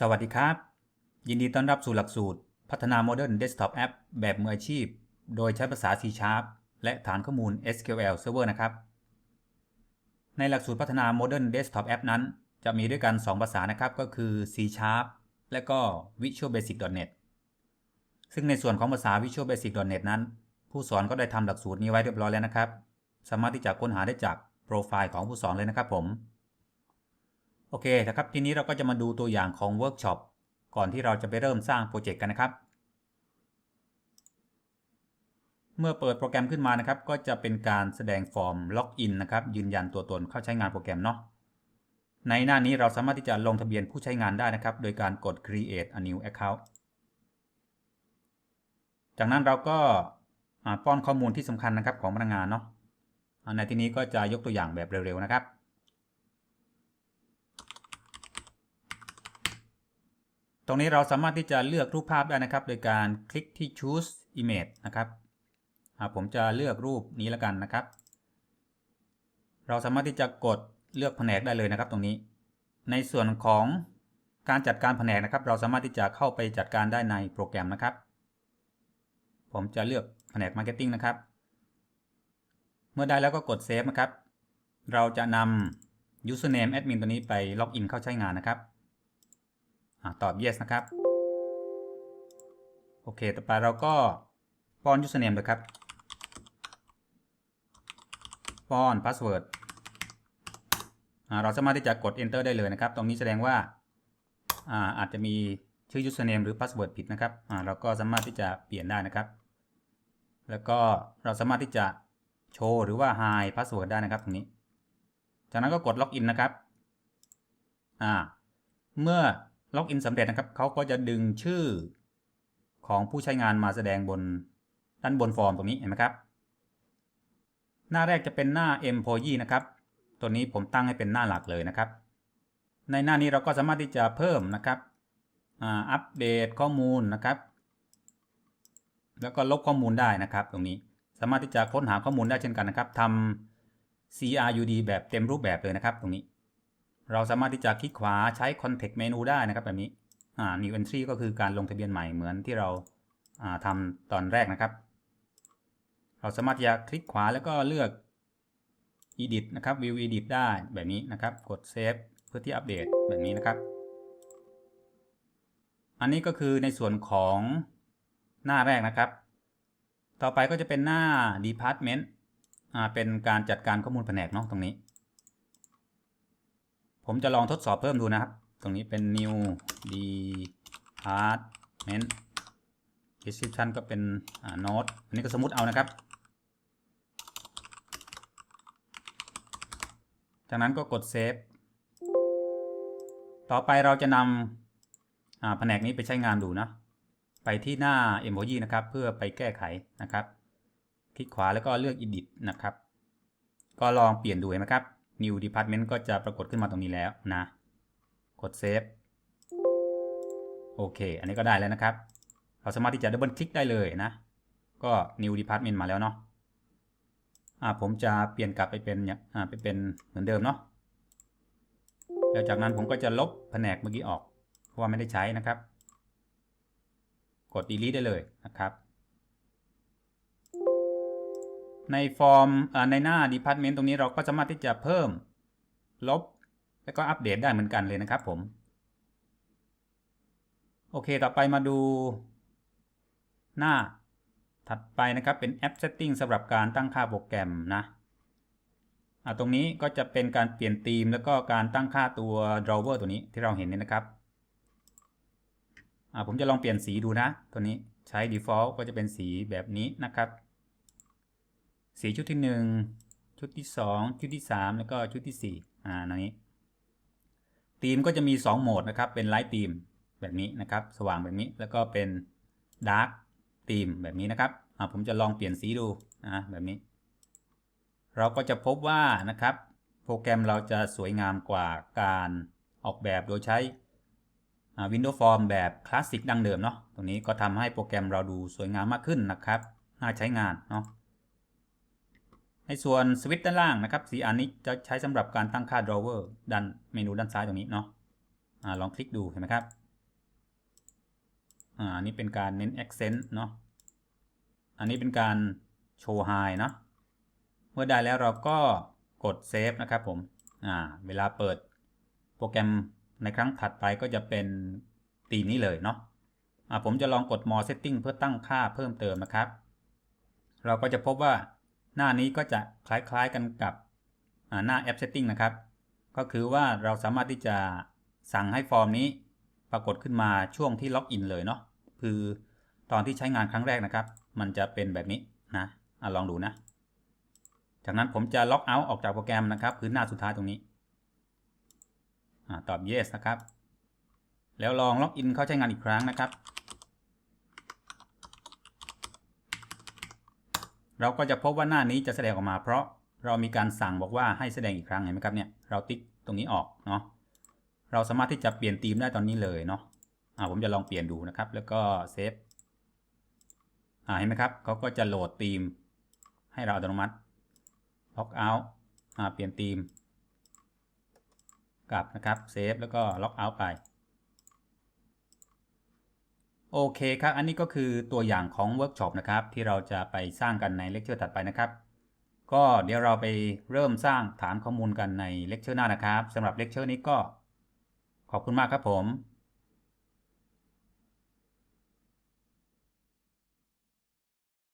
สวัสดีครับ ยินดีต้อนรับสู่หลักสูตร พัฒนา Modern Desktop App แบบมืออาชีพ โดยใช้ภาษา C Sharp และฐานข้อมูล SQL Server นะครับ ในหลักสูตรพัฒนา Modern Desktop App นั้น จะมีด้วยกัน 2 ภาษานะครับ ก็คือ C Sharp และก็ Visual Basic .NET ซึ่งในส่วนของภาษา Visual Basic .NET นั้น ผู้สอนก็ได้ทำหลักสูตรนี้ไว้เรียบร้อยแล้วนะครับ สามารถที่จะค้นหาได้จากโปรไฟล์ของผู้สอนเลยนะครับผม โอเคนะครับ ทีนี้เราก็จะมาดูตัวอย่างของเวิร์กช็อปก่อนที่เราจะไปเริ่มสร้างโปรเจกต์กันนะครับ เมื่อเปิดโปรแกรมขึ้นมานะครับ ก็จะเป็นการแสดงฟอร์มล็อกอินนะครับ ยืนยันตัวตนเข้าใช้งานโปรแกรมเนาะ ในหน้านี้เราสามารถที่จะลงทะเบียนผู้ใช้งานได้นะครับ โดยการกด create a new account จากนั้นเราก็ป้อนข้อมูลที่สำคัญนะครับของพนักงานเนาะ ในที่นี้ก็จะยกตัวอย่างแบบเร็วๆนะครับ ตรงนี้เราสามารถที่จะเลือกรูปภาพได้นะครับ โดยการคลิกที่ choose image นะครับผมจะเลือกรูปนี้แล้วกันนะครับ เราสามารถที่จะกดเลือกแผนกได้เลยนะครับ ตรงนี้ ในส่วนของการจัดการแผนกนะครับ เราสามารถที่จะเข้าไปจัดการได้ในโปรแกรมนะครับ ผมจะเลือกแผนก Marketing นะครับ เมื่อได้แล้วก็กด Save นะครับ เราจะนำ username admin ตัวนี้ไปล็อกอินเข้าใช้งานนะครับ ตอบ yes นะครับ โอเค ต่อไปเราก็ป้อน username เลยครับ ป้อน password เราสามารถที่จะกด enter ได้เลยนะครับ ตรงนี้แสดงว่าอาอาจจะมีชื่อ username หรือ password ผิดนะครับ เราก็สามารถที่จะเปลี่ยนได้นะครับ แล้วก็เราสามารถที่จะโชว์หรือว่า hide password ได้นะครับตรงนี้ จากนั้นก็กด login นะครับ เมื่อ ล็อกอินสำเร็จนะครับเขาก็จะดึงชื่อของผู้ใช้งานมาแสดงบนด้านบนฟอร์มตรงนี้เห็นไหมครับ หน้าแรกจะเป็นหน้า employee นะครับ ตัวนี้ผมตั้งให้เป็นหน้าหลักเลยนะครับ ในหน้านี้เราก็สามารถที่จะเพิ่มนะครับอัปเดตข้อมูลนะครับ แล้วก็ลบข้อมูลได้นะครับ ตรงนี้สามารถที่จะค้นหาข้อมูลได้เช่นกันนะครับทำ CRUD แบบเต็มรูปแบบเลยนะครับตรงนี้ เราสามารถที่จะคลิกขวาใช้ context menu ได้นะครับแบบนี้อ่า new entry ก็คือการลงทะเบียนใหม่เหมือนที่เราทำตอนแรกนะครับ เราสามารถที่จะคลิกขวาแล้วก็เลือก edit นะครับ view edit ได้แบบนี้นะครับ กด save เพื่อที่อัปเดตแบบนี้นะครับ อันนี้ก็คือในส่วนของหน้าแรกนะครับ ต่อไปก็จะเป็นหน้า department อ่าเป็นการจัดการข้อมูลแผนกเนาะตรงนี้ ผมจะลองทดสอบเพิ่มดูนะครับ ตรงนี้เป็น new department description ก็เป็น note อันนี้ก็สมมติเอานะครับ จากนั้นก็กด save ต่อไปเราจะนำแผนกนี้ไปใช้งานดูนะ ไปที่หน้า emoji นะครับ เพื่อไปแก้ไขนะครับ คลิกขวาแล้วก็เลือก edit นะครับ ก็ลองเปลี่ยนดูเห็นไหมครับ New Department ก็จะปรากฏขึ้นมาตรงนี้แล้วนะ กด Save โอเค อันนี้ก็ได้แล้วนะครับ เราสามารถที่จะดับเบิลคลิกได้เลยนะ ก็ New Department มาแล้วเนาะอ่าผมจะเปลี่ยนกลับไปเป็นอ่าไปเป็นเหมือนเดิมเนาะแล้วจากนั้นผมก็จะลบแผนกเมื่อกี้ออก เพราะว่าไม่ได้ใช้นะครับ กด delete ได้เลยนะครับ ในฟอร์มในหน้า Department ตรงนี้เราก็สามารถที่จะเพิ่ม ลบ แล้วก็อัปเดตได้เหมือนกันเลยนะครับผม โอเค ต่อไปมาดู หน้าถัดไปนะครับเป็นแอป Setting สำหรับการตั้งค่าโปรแกรมนะตรงนี้ก็จะเป็นการเปลี่ยนธีมแล้วก็การตั้งค่าตัว driver ตัวนี้ที่เราเห็นนี่นะครับผมจะลองเปลี่ยนสีดูนะ ตัวนี้ใช้ default ก็จะเป็นสีแบบนี้นะครับ สีชุดที่ 1 ชุดที่ 2 ชุดที่ 3 แล้วก็ชุดที่4อ่านี้ธีมก็จะมี 2 โหมดนะครับ เป็นไลท์ธีมแบบนี้นะครับ สว่างแบบนี้แล้วก็เป็นดาร์กธีมแบบนี้นะครับอ่าผมจะลองเปลี่ยนสีดูนะแบบนี้ เราก็จะพบว่านะครับ โปรแกรมเราจะสวยงามกว่าการออกแบบโดยใช้ Windows Form แบบคลาสสิกดังเดิมเนาะตรงนี้ก็ทำให้โปรแกรมเราดูสวยงามมากขึ้นนะครับ น่าใช้งานเนาะ ในส่วนสวิตช์ด้านล่างนะครับสีอันนี้จะใช้สำหรับการตั้งค่า drawer ด้านเมนูด้านซ้ายตรงนี้เนาะอลองคลิกดูเห็นไหมครับอ่าอันนี้เป็นการเน้น accent เนาะอันนี้เป็นการโชว์ high เนาะเมื่อได้แล้วเราก็กด save นะครับผมอ่าเวลาเปิดโปรแกรมในครั้งถัดไปก็จะเป็นตีนี้เลยเนาะอ่าผมจะลองกด more setting เพื่อตั้งค่าเพิ่มเติมนะครับ เราก็จะพบว่า หน้านี้ก็จะคล้ายๆกันกับหน้า app setting นะครับ ก็คือว่าเราสามารถที่จะสั่งให้ฟอร์มนี้ปรากฏขึ้นมาช่วงที่ล็อกอินเลยเนาะคือตอนที่ใช้งานครั้งแรกนะครับ มันจะเป็นแบบนี้นะอะลองดูนะ จากนั้นผมจะล็อกเอาท์ออกจากโปรแกรมนะครับ คือหน้าสุดท้ายตรงนี้อตอบ yes นะครับ แล้วลองล็อกอินเข้าใช้งานอีกครั้งนะครับ เราก็จะพบว่าหน้านี้จะแสดงออกมาเพราะเรามีการสั่งบอกว่าให้แสดงอีกครั้งเห็นไหมครับเนี่ยเราติ๊กตรงนี้ออกเนาะเราสามารถที่จะเปลี่ยนธีมได้ตอนนี้เลยเนาะอ่าผมจะลองเปลี่ยนดูนะครับ แล้วก็เซฟอ่าเห็นไหมครับเขาก็จะโหลดธีม ให้เราอัตโนมัติล็อกเอาท์อ่าเปลี่ยนธีมกลับนะครับเซฟแล้วก็ล็อกเอาท์ไป โอเคครับ อันนี้ก็คือตัวอย่างของเวิร์กช็อปนะครับ ที่เราจะไปสร้างกันในเลคเชอร์ถัดไปนะครับ ก็เดี๋ยวเราไปเริ่มสร้างฐานข้อมูลกันในเลคเชอร์หน้านะครับสำหรับเลคเชอร์นี้ก็ขอบคุณมากครับผม